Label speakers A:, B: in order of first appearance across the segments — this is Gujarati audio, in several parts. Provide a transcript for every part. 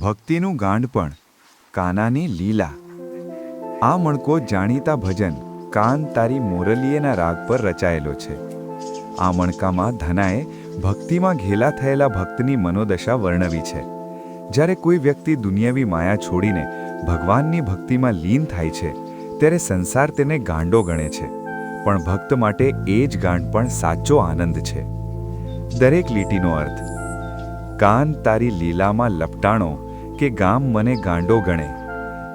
A: ભક્તિનું ગાંડપણ કાનાની લીલા. આ મણકો જાણીતા ભજન કાન તારી મોરલીએના રાગ પર રચાયેલો છે. આ મણકામાં ધનાએ ભક્તિમાં ઘેલા થયેલા ભક્તની મનોદશા વર્ણવી છે. જ્યારે કોઈ વ્યક્તિ દુનિયાવી માયા છોડીને ભગવાનની ભક્તિમાં લીન થાય છે, ત્યારે સંસાર તેને ગાંડો ગણે છે. પણ ભક્ત માટે એ જ ગાંડ પણ સાચો આનંદ છે. દરેક લીટીનો અર્થ કાન તારી લીલામાં લપટાણો કે ગામ મને ગાંડો ગણે.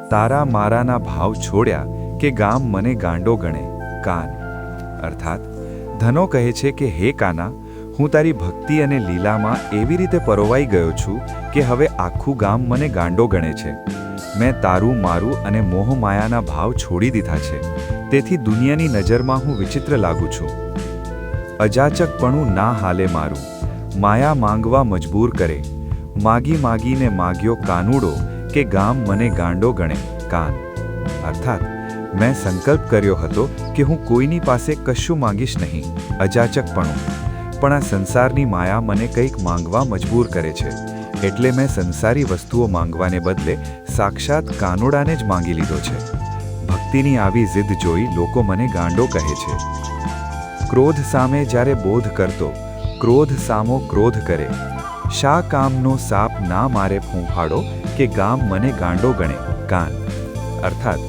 A: તારા મારાના ભાવ છોડ્યા કે ગામ મને ગાંડો ગણે. કાન. અર્થાત, ધનો કહે છે કે, હે કાના, હું તારી ભક્તિ અને લીલામાં એવી રીતે પરોવાઈ ગયો છું કે હવે આખું ગામ મને ગાંડો ગણે છે. મેં તારું, મારું અને મોહ માયાના ભાવ છોડી દીધા છે. તેથી દુનિયાની નજરમાં હું વિચિત્ર લાગુ છું. અજાચકપણું ના હાલે મારું. માયા માંગવા મજબૂર કરે. માગી માગીને માગ્યો કાનુડો કે ગામ મને ગાંડો ગણે, કાન. અર્થાત, મેં સંકલ્પ કર્યો હતો કે હું કોઈની પાસે કશું માંગીશ નહીં, અજાચકપણું. પણ આ સંસારની માયા મને કંઈક માંગવા મજબૂર કરે છે. એટલે મેં સંસારી વસ્તુઓ માંગવાને બદલે સાક્ષાત કાનુડાને જ માંગી લીધો છે. ભક્તિની આવી જીદ જોઈ લોકો મને ગાંડો કહે છે. ક્રોધ સામે જ્યારે બોધ કરતો ક્રોધ સામો ક્રોધ કરે. શા કામનો સાપ ના મારે ફૂંફાડો કે ગામ મને ગાંડો ગણે? કાન. અર્થાત,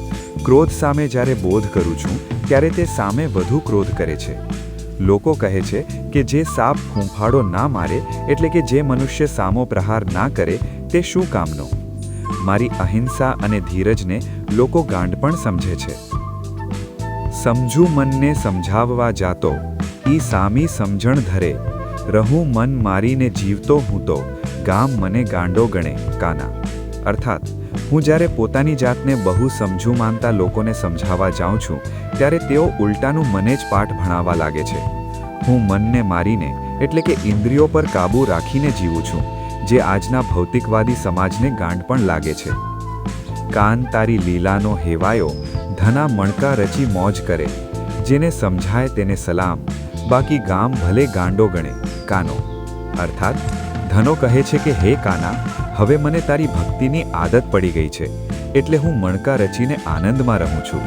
A: ક્રોધ સામે જ્યારે બોધ કરું છું, ત્યારે તે સામે વધુ ક્રોધ કરે છે. લોકો કહે છે કે જે સાપ ફૂંફાડો ના મારે, એટલે કે જે મનુષ્ય સામો પ્રહાર ના કરે, તે શું કામનો? મારી અહિંસા અને ધીરજને લોકો ગાંડ પણ સમજે છે. સમજુ મનને સમજાવવા જાતો, ઈ સામી સમજણ ધરે. રહું મન મારીને જીવતો હું તો, ગામ મને ગાંડો ગણે, કાના. અર્થાત, હું જ્યારે પોતાની જાતને બહુ સમજુ માનતા લોકોને સમજાવવા જાઉં છું, ત્યારે તેઓ ઉલટાનું મને જ પાઠ ભણાવવા લાગે છે. હું મનને મારીને, એટલે કે ઇન્દ્રિયો પર કાબૂ રાખીને જીવું છું, જે આજના ભૌતિકવાદી સમાજને ગાંડ પણ લાગે છે. કાન તારી લીલાનો હેવાયો, ધના મણકા રચી મોજ કરે, જેને સમજાય તેને સલામ બાકી ગામ ભલે ગાંડો ગણે, કાનો. અર્થાત, ધનો કહે છે કે, હે કાના, હવે મને તારી ભક્તિની આદત પડી ગઈ છે, એટલે હું મણકા રચીને આનંદમાં રહું છું.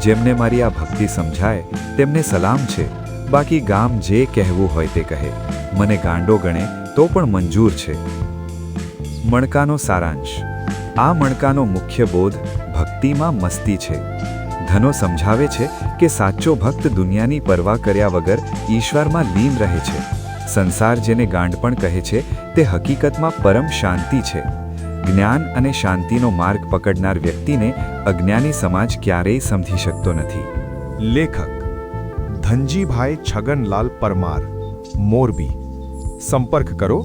A: જેમને મારી આ ભક્તિ સમજાય, તેમને સલામ છે. બાકી ગામ જે કહેવું હોય તે કહે. મને ગાંડો ગણે, તો પણ મંજૂર છે. મણકાનો સારાંશ. આ મણકાનો મુખ્ય બોધ ભક્તિમાં મસ્તી છે. ધનો સમજાવે છે કે સાચો ભક્ત દુનિયાની પરવા કર્યા વગર ઈશ્વરમાં લીન રહે છે. સંસાર જેને ગાંડપણ કહે છે, તે હકીકતમાં પરમ શાંતિ છે. જ્ઞાન અને શાંતિનો માર્ગ પકડનાર વ્યક્તિને અજ્ઞાની સમાજ ક્યારેય સમજી શકતો નથી.
B: લેખક ધનજીભાઈ છગનલાલ પરમાર, મોરબી. સંપર્ક કરો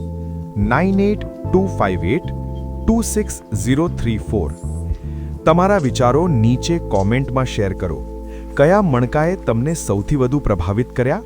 B: nine eight two five eight two six zero three four. તમારા વિચારો નીચે કોમેન્ટમાં શેર કરો. કયા મણકાએ તમને સૌથી વધુ પ્રભાવિત કર્યા?